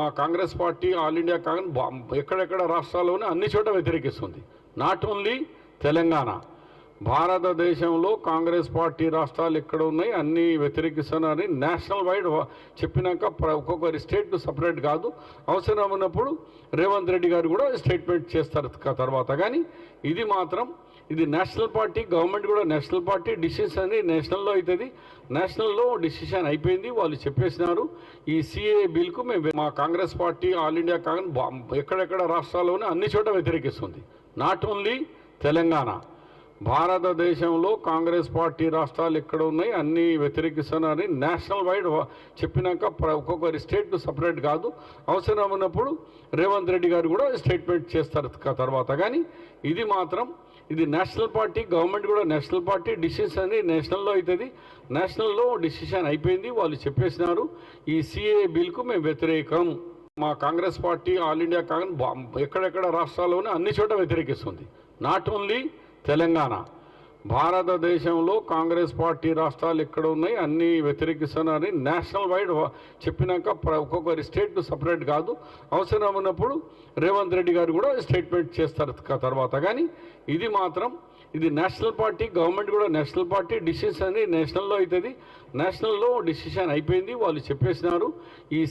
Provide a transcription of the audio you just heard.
మా Congress party all India Congress బా- ఎక్కడెక్కడ రాష్ట్రాల్లోనే అన్ని చోట వ్యతిరేకిస్తుంది. Not only Telangana. భారతదేశంలో కాంగ్రెస్ పార్టీ రాష్ట్రాలు ఎక్కడ ఉన్నాయి? అన్నీ వ్యతిరేకిస్తున్నారని నేషనల్ వైడ్ చెప్పినాక ప్ర- ఒక్కొక్కరి స్టేట్ సపరేట్ కాదు. అవసరం ఉన్నప్పుడు రేవంత్ రెడ్డి గారు కూడా స్టేట్మెంట్ చేస్తారు తర్వాత. కానీ ఇది మాత్రం ఇది నేషనల్ పార్టీ గవర్నమెంట్ కూడా నేషనల్ పార్టీ డిసిషన్ అనేది నేషనల్లో అవుతుంది నేషనల్లో డిసిషన్ అయిపోయింది. వాళ్ళు చెప్పేసినారు. ఈ సిఏ బిల్కు మేము మా Congress party all India Congress బా- ఎక్కడెక్కడ రాష్ట్రాల్లోనే అన్ని చోట వ్యతిరేకిస్తుంది. Not only Telangana. భారతదేశంలో కాంగ్రెస్ పార్టీ రాష్ట్రాలు ఎక్కడ ఉన్నాయి? అన్నీ వ్యతిరేకిస్తున్నారని నేషనల్ వైడ్ చెప్పినాక ప్ర- ఒక్కొక్కరి స్టేట్ సపరేట్ కాదు. అవసరం ఉన్నప్పుడు రేవంత్ రెడ్డి గారు కూడా స్టేట్మెంట్ చేస్తారు తర్వాత. కానీ ఇది మాత్రం ఇది నేషనల్ పార్టీ గవర్నమెంట్ కూడా నేషనల్ పార్టీ డిసిషన్ అనేది నేషనల్లో అవుతుంది. నేషనల్లో డిసిషన్ అయిపోయింది. వాళ్ళు చెప్పేసినారు ఈ సిఏ బిల్కు మేము వ్యతిరేకం. మా Congress party all India Congress బా- ఎక్కడెక్కడ రాష్ట్రాల్లోనే అన్ని చోట వ్యతిరేకిస్తుంది. Not only Telangana. భారతదేశంలో కాంగ్రెస్ పార్టీ రాష్ట్రాలు ఎక్కడ ఉన్నాయి? అన్ని వ్యతిరేకిస్తున్నారని నేషనల్ వైడ్ చెప్పినాక ప్ర- ఒక్కొక్కరి స్టేట్ సపరేట్ కాదు. అవసరం ఉన్నప్పుడు రేవంత్ రెడ్డి గారు కూడా స్టేట్మెంట్ చేస్తారు తర్వాత. కానీ ఇది మాత్రం ఇది నేషనల్ పార్టీ గవర్నమెంట్ కూడా నేషనల్ పార్టీ డిసిషన్ అనేది నేషనల్లో అవుతుంది. నేషనల్లో డిసిషన్ అయిపోయింది. వాళ్ళు చెప్పేసినారు. ఈ